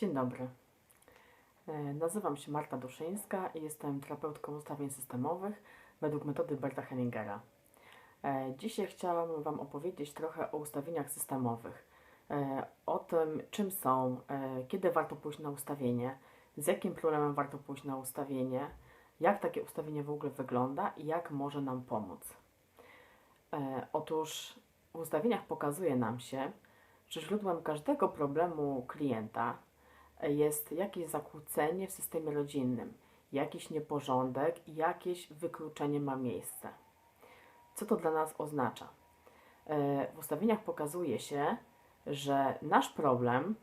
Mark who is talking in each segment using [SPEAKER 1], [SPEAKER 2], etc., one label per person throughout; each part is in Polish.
[SPEAKER 1] Dzień dobry. E, Nazywam się Marta Duszyńska i jestem terapeutką ustawień systemowych według metody Berta Hellingera. E, Dzisiaj chciałam Wam opowiedzieć trochę o ustawieniach systemowych, e, o tym, czym są, kiedy warto pójść na ustawienie, z jakim problemem warto pójść na ustawienie, jak takie ustawienie w ogóle wygląda i jak może nam pomóc. Otóż w ustawieniach pokazuje nam się, że źródłem każdego problemu klienta jest jakieś zakłócenie w systemie rodzinnym, jakiś nieporządek jakieś wykluczenie ma miejsce. Co to dla nas oznacza? E, W ustawieniach pokazuje się, że nasz problem,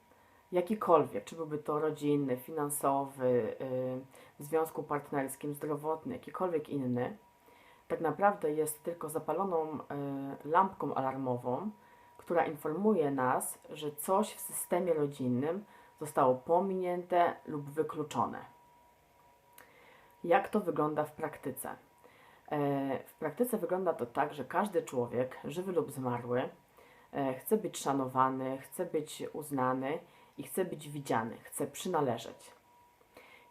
[SPEAKER 1] jakikolwiek, czy byłby to rodzinny, finansowy, y, w związku partnerskim, zdrowotny, jakikolwiek inny, tak naprawdę jest tylko zapaloną y, lampką alarmową, która informuje nas, że coś w systemie rodzinnym zostało pominięte lub wykluczone. Jak to wygląda w praktyce? E, W praktyce wygląda to tak, że każdy człowiek, żywy lub zmarły, e, chce być szanowany, chce być uznany i chce być widziany, chce przynależeć.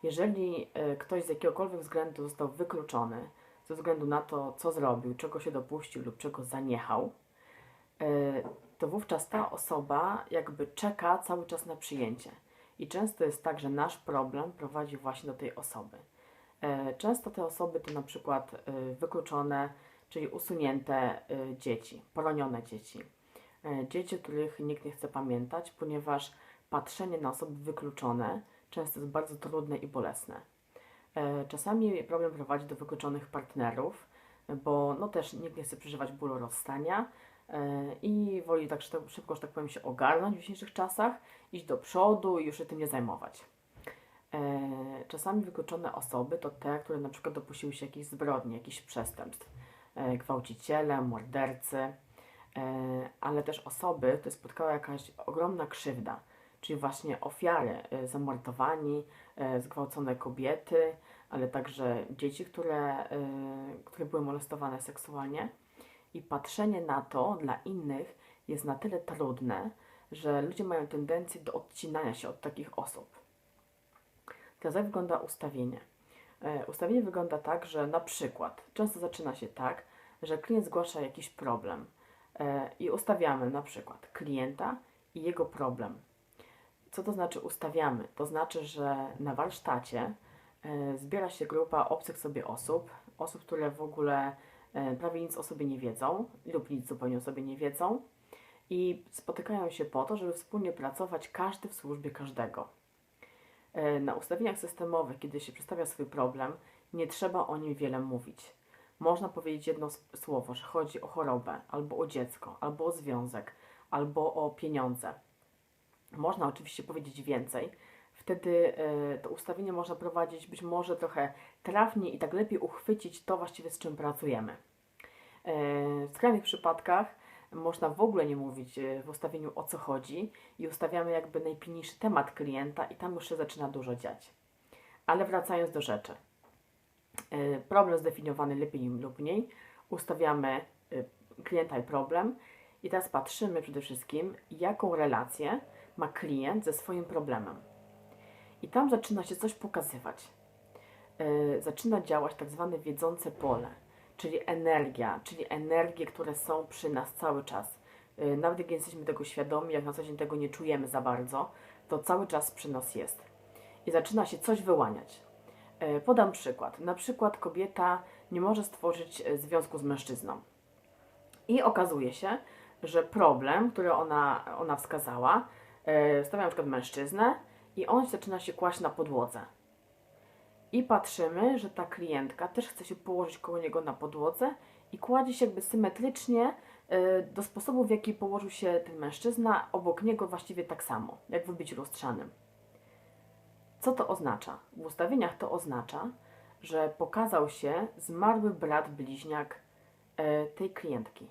[SPEAKER 1] Jeżeli e, ktoś z jakiegokolwiek względu został wykluczony, ze względu na to, co zrobił, czego się dopuścił lub czego zaniechał, to wówczas ta osoba jakby czeka cały czas na przyjęcie. I często jest tak, że nasz problem prowadzi właśnie do tej osoby. E, Często te osoby to na przykład e, wykluczone, czyli usunięte e, dzieci, poronione dzieci. Dzieci, których nikt nie chce pamiętać, ponieważ patrzenie na osoby wykluczone często jest bardzo trudne i bolesne. Czasami problem prowadzi do wykluczonych partnerów, bo no też nikt nie chce przeżywać bólu rozstania i woli tak szybko, że tak powiem, się ogarnąć w dzisiejszych czasach, iść do przodu i już się tym nie zajmować. E, Czasami wykluczone osoby to te, które na przykład dopuściły się jakichś zbrodni, jakichś przestępstw, e, gwałciciele, mordercy, e, ale też osoby, które spotkała jakaś ogromna krzywda, czyli właśnie ofiary, e, zamordowani, e, zgwałcone kobiety, ale także dzieci, które, e, które były molestowane seksualnie. I patrzenie na to dla innych jest na tyle trudne, że ludzie mają tendencję do odcinania się od takich osób. Teraz jak wygląda ustawienie? E, Ustawienie wygląda tak, że na przykład często zaczyna się tak, że klient zgłasza jakiś problem e, i ustawiamy na przykład klienta i jego problem. Co to znaczy ustawiamy? To znaczy, że na warsztacie e, zbiera się grupa obcych sobie osób, osób, które w ogóle prawie nic o sobie nie wiedzą lub nic zupełnie o sobie nie wiedzą i spotykają się po to, żeby wspólnie pracować każdy w służbie każdego. E, Na ustawieniach systemowych, kiedy się przedstawia swój problem, nie trzeba o nim wiele mówić. Można powiedzieć jedno słowo, że chodzi o chorobę, albo o dziecko, albo o związek, albo o pieniądze. Można oczywiście powiedzieć więcej. Wtedy e, to ustawienie można prowadzić być może trochę trafniej i tak lepiej uchwycić to właściwie z czym pracujemy. E, W skrajnych przypadkach można w ogóle nie mówić e, w ustawieniu o co chodzi i ustawiamy jakby najpilniejszy temat klienta i tam już się zaczyna dużo dziać. Ale wracając do rzeczy. Problem zdefiniowany lepiej lub mniej. Ustawiamy klienta i problem i teraz patrzymy przede wszystkim, jaką relację ma klient ze swoim problemem. I tam zaczyna się coś pokazywać. E, Zaczyna działać tak zwane wiedzące pole, czyli energia, czyli energie, które są przy nas cały czas. E, Nawet jak jesteśmy tego świadomi, jak na co dzień tego nie czujemy za bardzo, to cały czas przy nas jest. I zaczyna się coś wyłaniać. E, Podam przykład. Na przykład kobieta nie może stworzyć związku z mężczyzną. I okazuje się, że problem, który ona, ona wskazała, e, stawia na przykład mężczyznę i on zaczyna się kłaść na podłodze. I patrzymy, że ta klientka też chce się położyć koło niego na podłodze i kładzie się jakby symetrycznie e, do sposobu, w jaki położył się ten mężczyzna, obok niego właściwie tak samo, jak w wybiciu lustrzanym. Co to oznacza? W ustawieniach to oznacza, że pokazał się zmarły brat bliźniak e, tej klientki.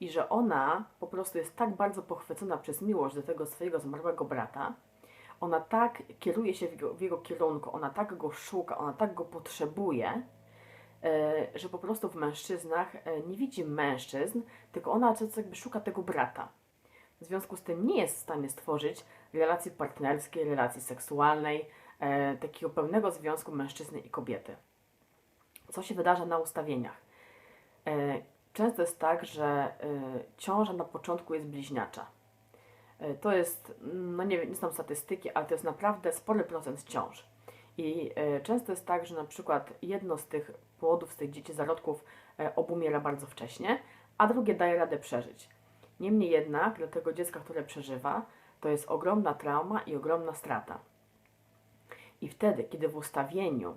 [SPEAKER 1] I że ona po prostu jest tak bardzo pochwycona przez miłość do tego swojego zmarłego brata, ona tak kieruje się w jego, w jego kierunku, ona tak go szuka, ona tak go potrzebuje, e, że po prostu w mężczyznach e, nie widzi mężczyzn, tylko ona jakby szuka tego brata. w związku z tym nie jest w stanie stworzyć relacji partnerskiej, relacji seksualnej, e, takiego pełnego związku mężczyzny i kobiety. Co się wydarza na ustawieniach? Często jest tak, że ciąża na początku jest bliźniacza. E, to jest, no nie wiem, nie znam statystyki, ale to jest naprawdę spory procent ciąż. I e, często jest tak, że na przykład jedno z tych płodów, z tych dzieci, zarodków e, obumiera bardzo wcześnie, a drugie daje radę przeżyć. Niemniej jednak dla tego dziecka, które przeżywa, to jest ogromna trauma i ogromna strata. I wtedy, kiedy w ustawieniu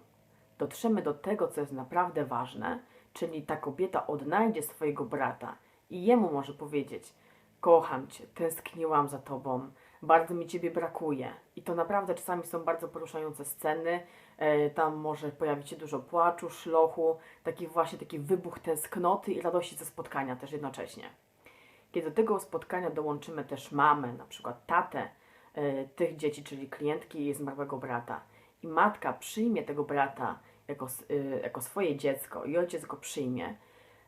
[SPEAKER 1] dotrzemy do tego, co jest naprawdę ważne, czyli ta kobieta odnajdzie swojego brata i jemu może powiedzieć: Kocham cię, tęskniłam za tobą, bardzo mi ciebie brakuje. I to naprawdę czasami są bardzo poruszające sceny. E, tam może pojawić się dużo płaczu, szlochu, taki właśnie taki wybuch tęsknoty i radości ze spotkania też jednocześnie. Kiedy do tego spotkania dołączymy też mamę, na przykład tatę e, tych dzieci, czyli klientki jej zmarłego brata, i matka przyjmie tego brata jako, e, jako swoje dziecko i ojciec go przyjmie,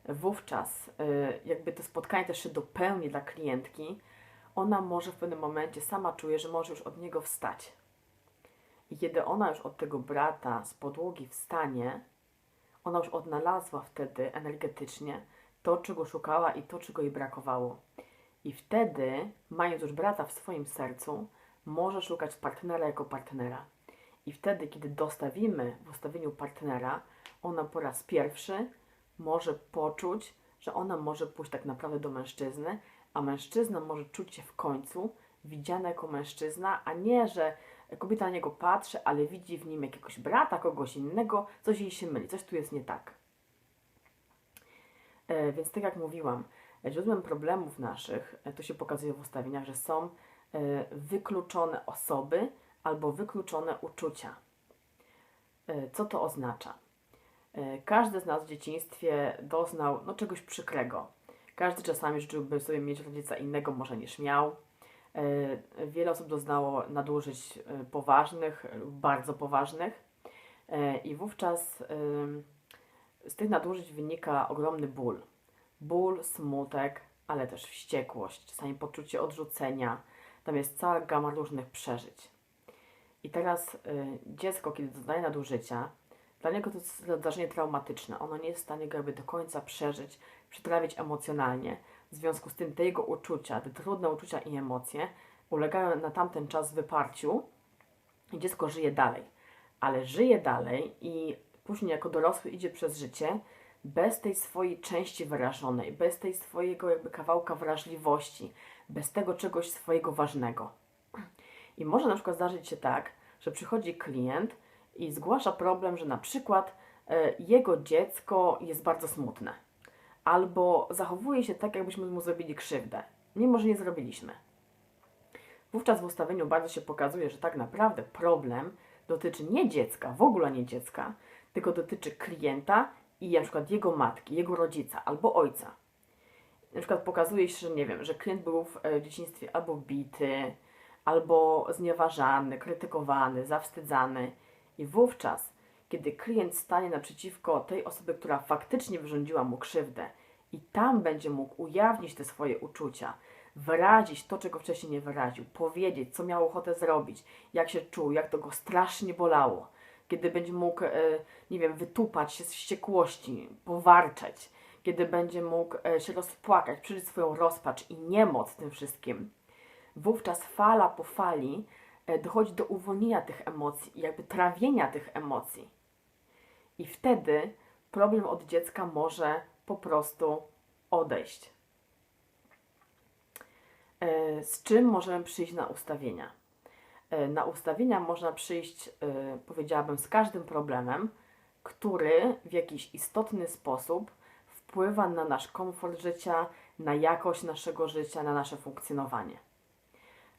[SPEAKER 1] wówczas e, jakby to spotkanie też się dopełni dla klientki, ona może w pewnym momencie sama czuje, że może już od niego wstać. I kiedy ona już od tego brata z podłogi wstanie, ona już odnalazła wtedy energetycznie to, czego szukała i to, czego jej brakowało. I wtedy, mając już brata w swoim sercu, może szukać partnera jako partnera. I wtedy, kiedy dostawimy w ustawieniu partnera, ona po raz pierwszy może poczuć, że ona może pójść tak naprawdę do mężczyzny, a mężczyzna może czuć się w końcu widziana jako mężczyzna, a nie, że kobieta na niego patrzy, ale widzi w nim jakiegoś brata, kogoś innego, coś jej się myli, coś tu jest nie tak. E, więc tak jak mówiłam, źródłem problemów naszych, e, to się pokazuje w ustawieniach, że są e, wykluczone osoby albo wykluczone uczucia. E, co to oznacza? E, każdy z nas w dzieciństwie doznał no, czegoś przykrego. Każdy czasami życzyłby sobie mieć rodzica innego może niż miał. E, Wiele osób doznało nadużyć e, poważnych, bardzo poważnych i wówczas z tych nadużyć wynika ogromny ból. Ból, smutek, ale też wściekłość, czasami poczucie odrzucenia. Tam jest cała gama różnych przeżyć. I teraz dziecko, kiedy doznaje nadużycia, dla niego to jest zdarzenie traumatyczne. Ono nie jest w stanie go jakby do końca przeżyć, przetrawić emocjonalnie. W związku z tym te jego uczucia, te trudne uczucia i emocje ulegają na tamten czas wyparciu i dziecko żyje dalej. Ale żyje dalej i później jako dorosły idzie przez życie bez tej swojej części wyrażonej, bez tej swojego jakby kawałka wrażliwości, bez tego czegoś swojego ważnego. I może na przykład zdarzyć się tak, że przychodzi klient i zgłasza problem, że na przykład e, jego dziecko jest bardzo smutne. Albo zachowuje się tak, jakbyśmy mu zrobili krzywdę, mimo że nie zrobiliśmy. Wówczas w ustawieniu bardzo się pokazuje, że tak naprawdę problem dotyczy nie dziecka, w ogóle nie dziecka, tylko dotyczy klienta i na przykład jego matki, jego rodzica albo ojca. Na przykład pokazuje się, że nie wiem, że klient był w e, dzieciństwie albo bity, albo znieważany, krytykowany, zawstydzany. I wówczas, kiedy klient stanie naprzeciwko tej osoby, która faktycznie wyrządziła mu krzywdę, i tam będzie mógł ujawnić te swoje uczucia, wyrazić to, czego wcześniej nie wyraził, powiedzieć, co miał ochotę zrobić, jak się czuł, jak to go strasznie bolało, kiedy będzie mógł, e, nie wiem, wytupać się z wściekłości, powarczeć, kiedy będzie mógł e, się rozpłakać, przeżyć swoją rozpacz i niemoc tym wszystkim, wówczas fala po fali dochodzi do uwolnienia tych emocji jakby trawienia tych emocji. I wtedy problem od dziecka może po prostu odejść. E, Z czym możemy przyjść na ustawienia? E, Na ustawienia można przyjść, e, powiedziałabym, z każdym problemem, który w jakiś istotny sposób wpływa na nasz komfort życia, na jakość naszego życia, na nasze funkcjonowanie.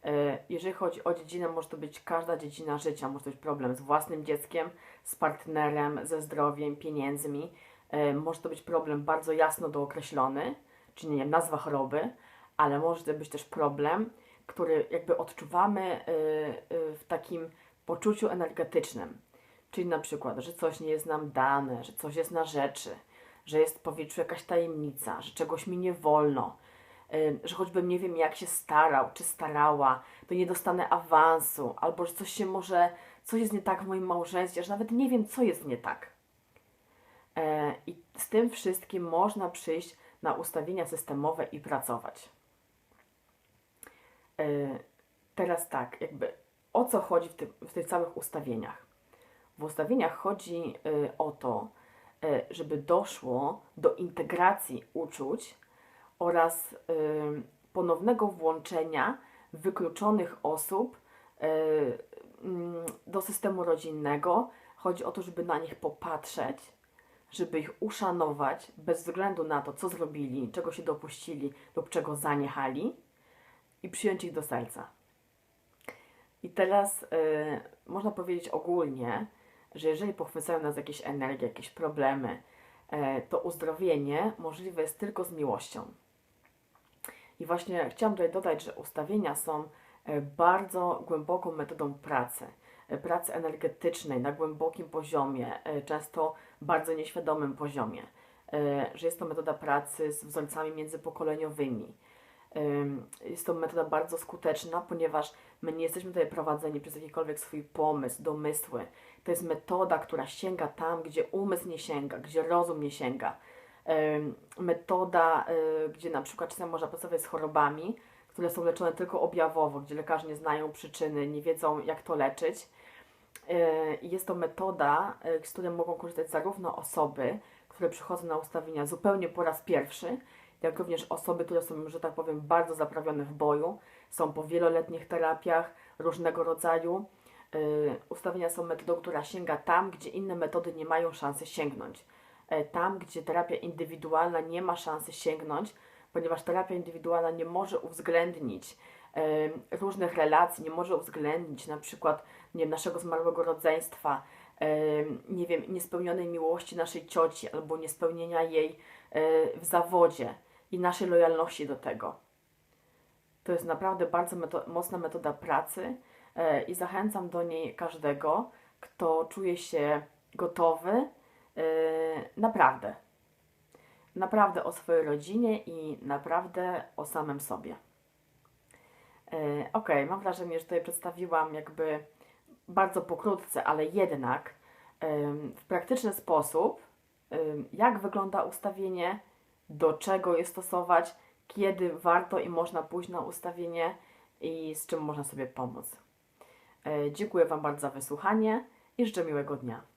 [SPEAKER 1] E, Jeżeli chodzi o dziedzinę, może to być każda dziedzina życia. Może to być problem z własnym dzieckiem, z partnerem, ze zdrowiem, pieniędzmi. E, Może to być problem bardzo jasno dookreślony, czyli nie wiem, nazwa choroby, ale może to być też problem, który jakby odczuwamy e, w takim poczuciu energetycznym. Czyli na przykład, że coś nie jest nam dane, że coś jest na rzeczy, że jest w powietrzu jakaś tajemnica, że czegoś mi nie wolno, że choćbym nie wiem jak się starał czy starała, to nie dostanę awansu, albo że coś się może, coś jest nie tak w moim małżeństwie, że nawet nie wiem co jest nie tak. E, I z tym wszystkim można przyjść na ustawienia systemowe i pracować. E, Teraz tak, jakby o co chodzi w, tym, w tych całych ustawieniach? W ustawieniach chodzi y, o to, y, żeby doszło do integracji uczuć oraz y, ponownego włączenia wykluczonych osób y, mm, do systemu rodzinnego. Chodzi o to, żeby na nich popatrzeć, żeby ich uszanować bez względu na to, co zrobili, czego się dopuścili lub czego zaniechali i przyjąć ich do serca. I teraz y, można powiedzieć ogólnie, że jeżeli pochwycają nas jakieś energie, jakieś problemy, e, to uzdrowienie możliwe jest tylko z miłością. I właśnie chciałam tutaj dodać, że ustawienia są e, bardzo głęboką metodą pracy, e, pracy energetycznej na głębokim poziomie, e, często bardzo nieświadomym poziomie, że jest to metoda pracy z wzorcami międzypokoleniowymi. Ym, Jest to metoda bardzo skuteczna, ponieważ my nie jesteśmy tutaj prowadzeni przez jakikolwiek swój pomysł, domysły. To jest metoda, która sięga tam, gdzie umysł nie sięga, gdzie rozum nie sięga. Metoda, y, gdzie na przykład czasem można pracować z chorobami, które są leczone tylko objawowo, gdzie lekarze nie znają przyczyny, nie wiedzą jak to leczyć. I Jest to metoda, y, z której mogą korzystać zarówno osoby, które przychodzą na ustawienia zupełnie po raz pierwszy, jak również osoby, które są, że tak powiem, bardzo zaprawione w boju, są po wieloletnich terapiach różnego rodzaju. Ustawienia są metodą, która sięga tam, gdzie inne metody nie mają szansy sięgnąć. Yy, tam, gdzie terapia indywidualna nie ma szansy sięgnąć, ponieważ terapia indywidualna nie może uwzględnić różnych relacji, nie może uwzględnić na przykład nie wiem, naszego zmarłego rodzeństwa, nie wiem, niespełnionej miłości naszej cioci albo niespełnienia jej yy, w zawodzie i naszej lojalności do tego. To jest naprawdę bardzo meto mocna metoda pracy e, i zachęcam do niej każdego, kto czuje się gotowy e, naprawdę. Naprawdę o swojej rodzinie i naprawdę o samym sobie. E, ok, mam wrażenie, że tutaj przedstawiłam jakby bardzo pokrótce, ale jednak em, w praktyczny sposób, jak wygląda ustawienie, do czego je stosować, kiedy warto i można pójść na ustawienie i z czym można sobie pomóc. Dziękuję Wam bardzo za wysłuchanie i życzę miłego dnia.